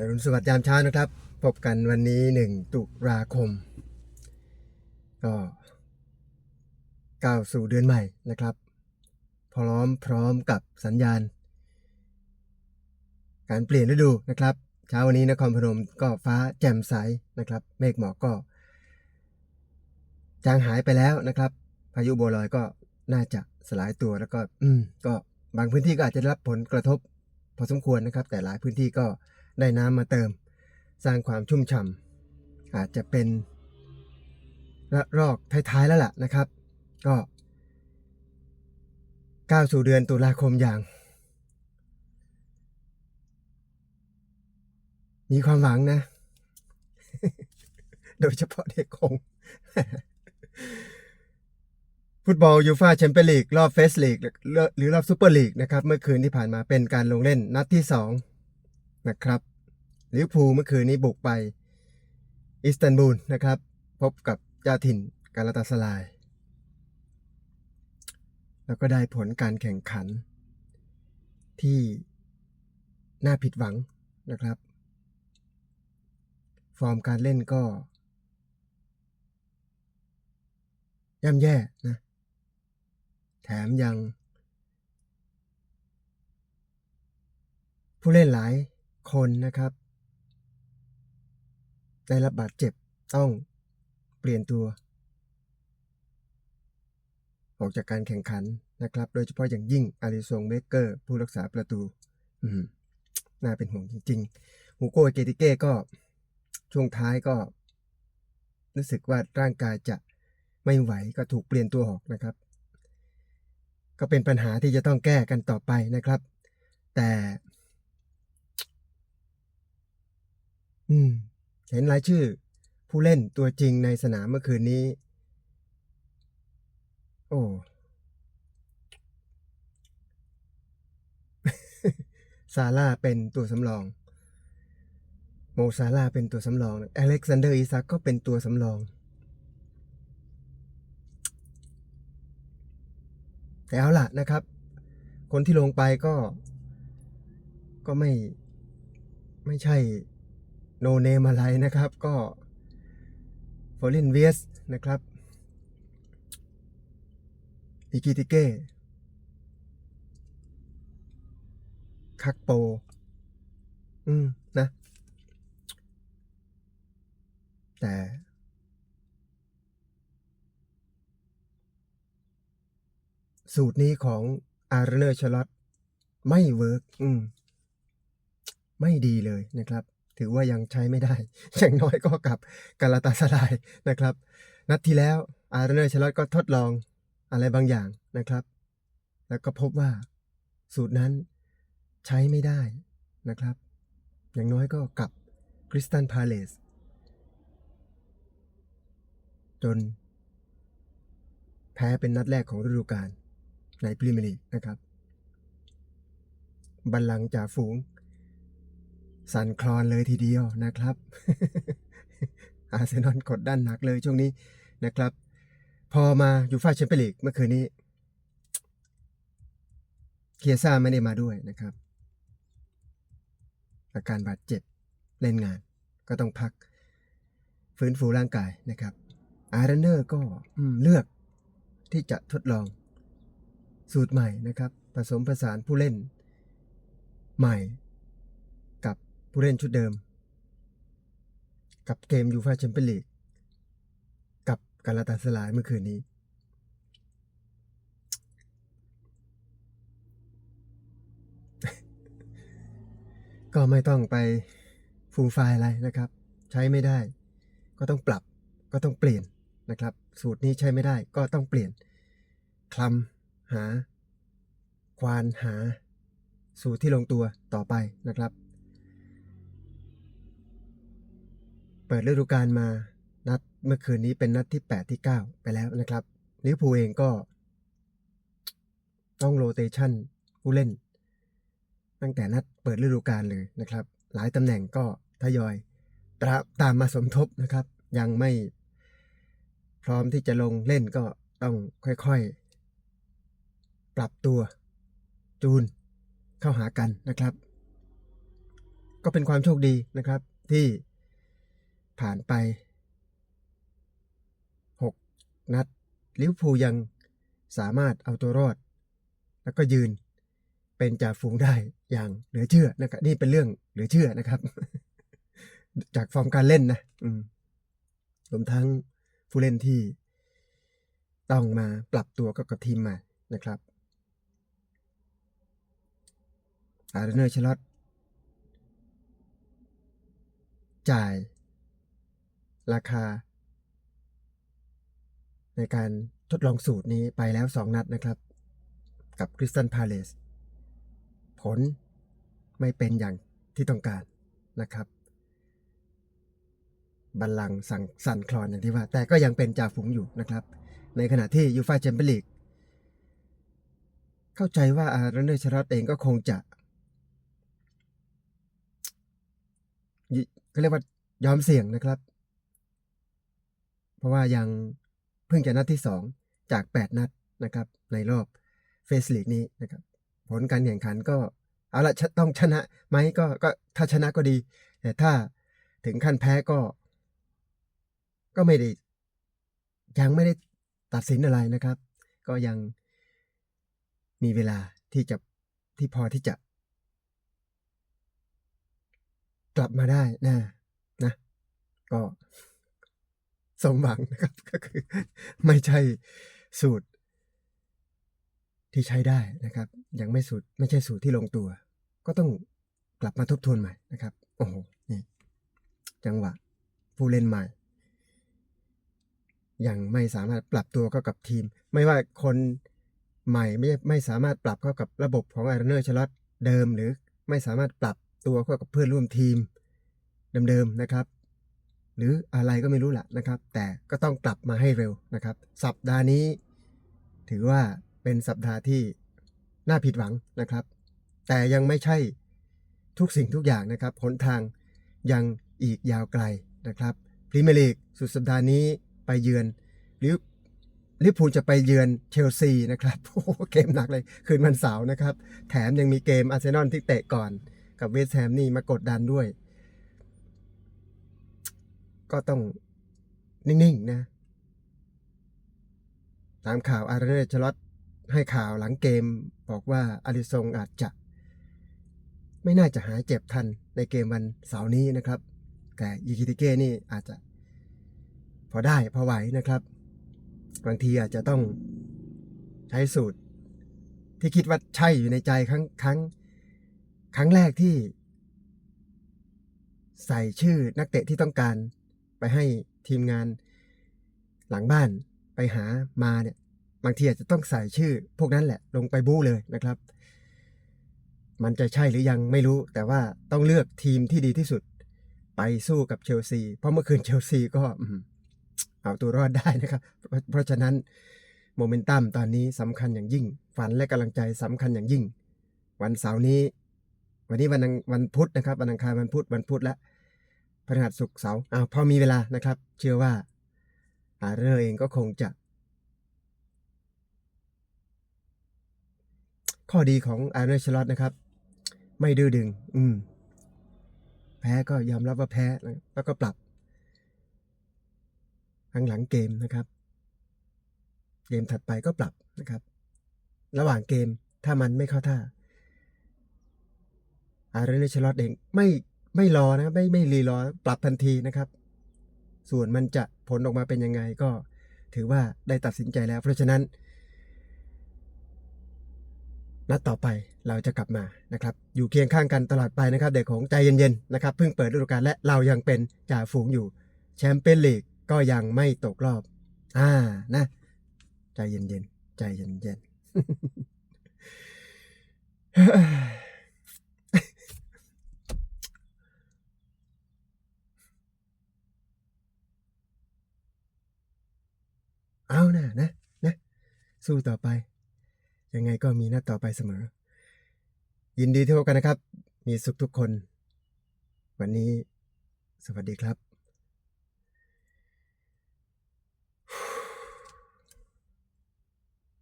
อรุณสวัสดิ์ยามเช้านะครับ พบกันวันนี้หนึ่งตุลาคม ก็ก้าวสู่เดือนใหม่นะครับ พร้อมพร้อมกับสัญญาณ การเปลี่ยนฤดูนะครับ เช้าวันนี้นครพนมก็ฟ้าแจ่มใสนะครับ เมฆหมอกก็ จางหายไปแล้วนะครับ พายุโบวลอยก็น่าจะสลายตัวแล้วก็ อืมก็บางพื้นที่ก็อาจจะได้รับผลกระทบพอสมควรนะครับ แต่หลายพื้นที่ก็ ได้น้ำมาเติม สร้างความชุ่มฉ่ำอาจจะเป็นระรอกท้ายๆแล้วล่ะนะครับ ก็ก้าวสู่เดือนตุลาคมอย่าง มีความหวังนะ โดยเฉพาะเด็กคง ฟุตบอลยูฟาแชมเปี้ยนลีก รอบเฟสลีก หรือรอบซูเปอร์ลีกนะครับ เมื่อคืนที่ผ่านมาเป็นการลงเล่นนัดที่สองนะครับ ลิเวอร์พูลเมื่อคืนนี้บุกไปอิสตันบูลนะครับ พบกับเจ้าถิ่นกาลาตาสลาย แล้วก็ได้ผลการแข่งขัน ที่น่าผิดหวังนะครับ ฟอร์มการเล่นก็ย่ำแย่นะ แถมยัง ผู้เล่นหลายคนนะครับ ได้รับบาดเจ็บต้องเปลี่ยนตัว ออกจากการแข่งขันนะครับ โดยเฉพาะอย่างยิ่งอาริซงเบเกอร์ผู้รักษาประตู อืมน่าเป็นห่วงจริงๆฮูโก้เกติเก้ก็ช่วงท้ายก็ รู้สึกว่าร่างกายจะไม่ไหวก็ถูกเปลี่ยนตัวออกนะครับ ก็เป็นปัญหาที่จะต้องแก้กันต่อไปนะครับ แต่ อืม เห็นรายชื่อผู้เล่นตัวจริงในสนามเมื่อคืนนี้ โอ้ซาร่าเป็นตัวสำรอง โมซาร่าเป็นตัวสำรอง อเล็กซานเดอร์อิซักก็เป็นตัวสำรอง แต่เอาล่ะนะครับ คนที่ลงไปก็ ก็ไม่ ไม่ใช่ โนเนมอะไรนะครับก็โฟลินเวียสนะครับอิกิติเก้คักโป อืม นะ แต่ สูตรนี้ของอาร์เนอร์ชลอตไม่เวิร์กอืม ไม่ดีเลยนะครับ ถือว่ายังใช้ไม่ได้ อย่างน้อยก็กับกาลาตาสลายนะครับ นัดที่แล้วอาร์เนอร์ชลอตก็ทดลองอะไรบางอย่างนะครับ แล้วก็พบว่าสูตรนั้นใช้ไม่ได้นะครับ อย่างน้อยก็กับคริสตันพาเลสจน แพ้เป็นนัดแรกของฤดูกาลในพรีเมียร์ลีกนะครับ บัลลังก์จ่าฝูง สั่นคลอนเลยทีเดียวนะครับ อาร์เซนอลกดด้านหนักเลยช่วงนี้นะครับ พอมายูฟ่าแชมเปี้ยนลีกเมื่อคืนนี้ เคียซ่าไม่ได้มาด้วยนะครับ อาการบาดเจ็บเล่นงาน ก็ต้องพัก ฟื้นฟูร่างกายนะครับ อาร์เนอร์ก็เลือกที่จะทดลองสูตรใหม่นะครับ ผสมผสานผู้เล่นใหม่ ผู้เล่นชุดเดิม กับเกมยูฟ่าแชมเปี้ยนลีกกับกาลาตาสลายเมื่อคืนนี้ ก็ไม่ต้องไปฟูลไฟล์อะไรนะครับ ใช้ไม่ได้ ก็ต้องปรับก็ต้องเปลี่ยนนะครับ สูตรนี้ใช้ไม่ได้ก็ต้องเปลี่ยนคลำหา ควานหา สูตรที่ลงตัวต่อไปนะครับ เปิดฤดูกาลมานัดเมื่อคืนนี้เป็นนัดที่ 8 ที่ 9 ไปแล้วนะครับลิเวอร์พูลเองก็ ต้องโรเตชันผู้เล่น ตั้งแต่นัดเปิดฤดูกาลเลยนะครับ หลายตำแหน่งก็ทยอยตาตามมาสมทบนะครับ ยังไม่พร้อมที่จะลงเล่นก็ต้องค่อยๆ ปรับตัว จูนเข้าหากันนะครับ ก็เป็นความโชคดีนะครับที่ ผ่านไป 6 นัดลิวพูยังสามารถเอาตัวรอด แล้วก็ยืนเป็นจ่าฝูงได้อย่างเหลือเชื่อนะครับนี่เป็นเรื่องเหลือเชื่อนะครับ จากฟอร์มการเล่นนะอืมรวมทั้งผู้เล่นที่ต้องมาปรับตัวกับกับทีมใหม่นะครับอาร์เนอร์ชลอตจ่าย ราคา ในการทดลองสูตรนี้ไปแล้ว 2 นัดนะครับ กับคริสตันพาเลสผลไม่เป็นอย่างที่ต้องการนะครับ บัลลังสั่งสั่นคลอนอย่างที่ว่า แต่ก็ยังเป็นจ่าฝูงอยู่นะครับ ในขณะที่ยูฟาแชมเปี้ยนลีกเข้าใจว่าอารเนอร์ชารอตเองก็คงจะก็เรียกว่ายอมเสี่ยงนะครับ เพราะว่ายังเพิ่งจะนัดที่ 2 จาก 8 นัดนะครับในรอบเฟสลีกนี้นะครับผลการแข่งขันก็เอาละต้องชนะไหมก็ก็ถ้าชนะก็ดี แต่ถ้าถึงขั้นแพ้ก็ ก็ไม่ได้ ยังไม่ได้ตัดสินอะไรนะครับ ก็ยังมีเวลาที่จะที่พอที่จะ กลับมาได้นะนะ ก็ สมหวังนะครับก็คือไม่ใช่สูตรที่ใช้ได้นะครับ ยังไม่สูตรไม่ใช่สูตรที่ลงตัว ก็ต้องกลับมาทบทวนใหม่นะครับ โอ้โหนี่จังหวะผู้เล่นใหม่ ยังไม่สามารถปรับตัวเข้ากับทีม ไม่ว่าคนใหม่ไม่ไม่สามารถปรับเข้ากับระบบของไอรอนเนอร์ชลอตเดิม หรือไม่สามารถปรับตัวเข้ากับเพื่อนร่วมทีมเดิมๆนะครับ หรืออะไรก็ไม่รู้แหละนะครับ แต่ก็ต้องกลับมาให้เร็วนะครับ สัปดาห์นี้ ถือว่าเป็นสัปดาห์ที่น่าผิดหวังนะครับ แต่ยังไม่ใช่ทุกสิ่งทุกอย่างนะครับหนทางยังอีกยาวไกลนะครับพรีเมียร์ลีกสุดสัปดาห์นี้ไปเยือนหรือลิเวอร์พูลจะไปเยือนเชลซีนะครับโอ้โหเกมหนักเลยคืนวันเสาร์นะครับ แถมยังมีเกมอาร์เซนอลที่เตะก่อน กับเวสต์แฮมนี่มากดดันด้วย ก็ต้องนิ่งๆนะ ตามข่าวอาร์เนอร์ชลอตให้ข่าวหลังเกมบอกว่าอาริซงอาจจะ ไม่น่าจะหายเจ็บทันในเกมวันเสาร์นี้นะครับ แต่ยูคิติเก้นี่อาจจะ พอได้พอไหวนะครับ บางทีอาจจะต้องใช้สูตร ที่คิดว่าใช่อยู่ในใจครั้งครั้ง ครั้งแรกที่ ใส่ชื่อนักเตะที่ต้องการ ไปให้ทีมงานหลังบ้านไปหามาเนี่ยบางทีอาจจะต้องใส่ชื่อพวกนั้นแหละลงไปบู๊เลยนะครับ มันจะใช่หรือยังไม่รู้ แต่ว่าต้องเลือกทีมที่ดีที่สุด ไปสู้กับเชลซี เพราะเมื่อคืนเชลซีก็เอาตัวรอดได้นะครับ เพราะฉะนั้นโมเมนตัมตอนนี้สำคัญอย่างยิ่ง ฝันและกำลังใจสำคัญอย่างยิ่ง วันเสาร์นี้ วันนี้วันวันพุธนะครับ วันอังคารวันพุธวันพุธและ พฤหัสศุกร์เสาร์อ้าวพอมีเวลานะครับ เชื่อว่าอาเรอร์เองก็คงจะ ข้อดีของอาร์เนอร์ชลอตนะครับ ไม่ดื้อดึง อืม แพ้ก็ยอมรับว่าแพ้นะแล้วก็ปรับข้างหลังเกมนะครับ เกมถัดไปก็ปรับนะครับ ระหว่างเกมถ้ามันไม่เข้าท่าอาร์เรนชลอตเองไม่ ไม่รอนะไม่ไม่รีรอปรับทันทีนะครับ ส่วนมันจะผลออกมาเป็นยังไงก็ถือว่าได้ตัดสินใจแล้ว เพราะฉะนั้นนัดต่อไปเราจะกลับมานะครับ อยู่เคียงข้างกันตลอดไปนะครับ เด็กของใจเย็นๆนะครับเพิ่งเปิดฤดูกาลและเรายังเป็นจ่าฝูงอยู่แชมเปี้ยนลีกก็ยังไม่ตกรอบ อ่านะ ใจเย็นๆใจเย็นๆ เอานะนะนะสู้ต่อไป ยังไงก็มีนัดต่อไปเสมอ ยินดีที่พบกันนะครับ มีสุขทุกคน วันนี้ สวัสดีครับ